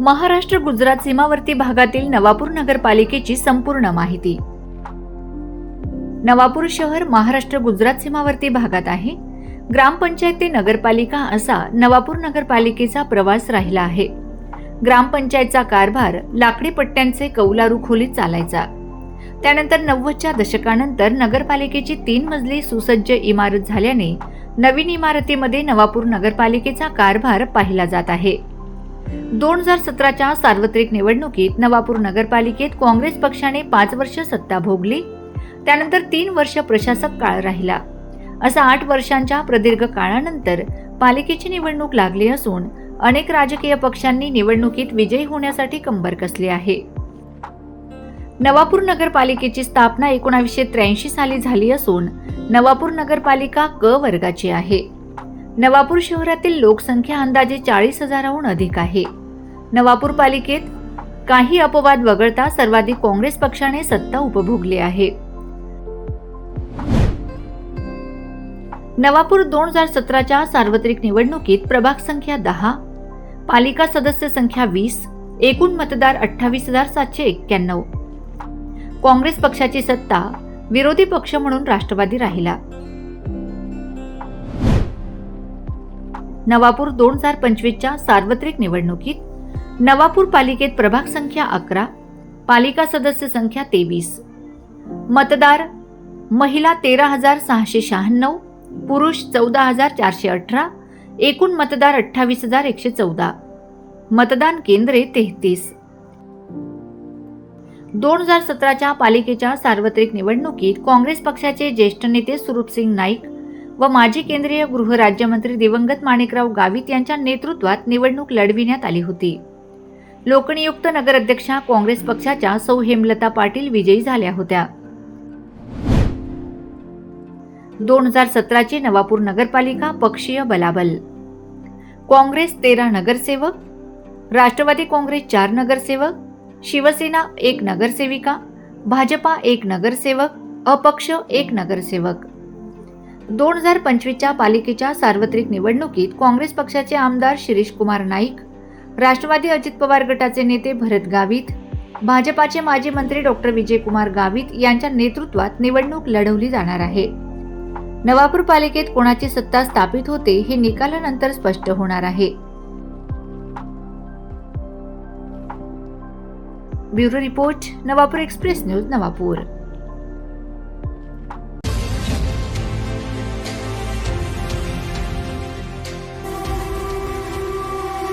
महाराष्ट्र गुजरात सीमावर्ती भागातील नवापूर नगरपालिकेची संपूर्ण माहिती. नवापूर शहर महाराष्ट्र गुजरात सीमावर्ती भागात आहे. ग्रामपंचायत ते नगरपालिका असा नवापूर नगरपालिकेचा प्रवास राहिला आहे. ग्रामपंचायतचा कारभार लाकडी पट्ट्यांचे कौलारू खोलीत चालायचा. त्यानंतर नव्वदच्या दशकानंतर नगरपालिकेची तीन मजली सुसज्ज इमारत झाल्याने नवीन इमारतीमध्ये नवापूर नगरपालिकेचा कारभार पाहिला जात आहे. दोन हजार सतराच्या सार्वत्रिक निवडणुकीत नवापूर नगरपालिकेत काँग्रेस पक्षाने पाच वर्ष सत्ता भोगली. त्यानंतर तीन वर्ष प्रशासक काळ राहिला. असा आठ वर्षांच्या प्रदीर्घ काळानंतर पालिकेची निवडणूक लागली असून अनेक राजकीय पक्षांनी निवडणुकीत विजयी होण्यासाठी कंबर कसली आहे. नवापूर नगरपालिकेची स्थापना एकोणावीसशे त्र्याऐंशी साली झाली असून नवापूर नगरपालिका क वर्गाची आहे. नवापूर शहरातील लोकसंख्या अंदाजे चाळीस हजाराहून अधिक आहे. नवापूर पालिकेत काही अपवाद वगळता सर्वाधिक काँग्रेस पक्षाने सत्ता उपभोगली आहे. नवापूर दोन हजार सतराच्या सार्वत्रिक निवडणुकीत प्रभाग संख्या दहा पालिका सदस्य संख्या वीस एकूण मतदार अठ्ठावीस हजार सातशे एक्क्याण्णव. काँग्रेस पक्षाची सत्ता विरोधी पक्ष म्हणून राष्ट्रवादी राहिला. नवापूर दोन हजार पंचवीसच्या सार्वत्रिक निवडणुकीत. नवापूर पालिकेत प्रभाग संख्या अकरा पालिका सदस्य संख्या तेवीस. मतदार महिला तेरा हजार सहाशे शहाण्णव पुरुष चौदा हजार चारशे अठरा एकूण मतदार अठ्ठावीस हजार एकशे चौदा. मतदान केंद्रे तेहतीस. दोन हजार सतराच्या पालिकेच्या सार्वत्रिक निवडणुकीत काँग्रेस पक्षाचे ज्येष्ठ नेते सुरूपसिंग नाईक व माजी केंद्रीय गृहराज्यमंत्री दिवंगत माणिकराव गावित यांच्या नेतृत्वात निवडणूक लढविण्यात आली होती. लोकनियुक्त नगराध्यक्षा काँग्रेस पक्षाच्या सौ हेमलता पाटील विजयी झाल्या होत्या. दोन हजार सतराची नवापूर नगरपालिका पक्षीय बलाबल. काँग्रेस तेरा नगरसेवक राष्ट्रवादी काँग्रेस चार नगरसेवक शिवसेना एक नगरसेविका भाजपा एक नगरसेवक अपक्ष एक नगरसेवक. दोन हजार पंचवीसच्या पालिकेच्या सार्वत्रिक निवडणुकीत काँग्रेस पक्षाचे आमदार शिरीष कुमार नाईक राष्ट्रवादी अजित पवार गटाचे नेते भरत गावित भाजपाचे माजी मंत्री डॉक्टर विजयकुमार गावित यांच्या नेतृत्वात निवडणूक लढवली जाणार आहे. नवापूर पालिकेत कोणाची सत्ता स्थापित होते हे निकालानंतर स्पष्ट होणार आहे. Bureau report Navapur express news Navapur.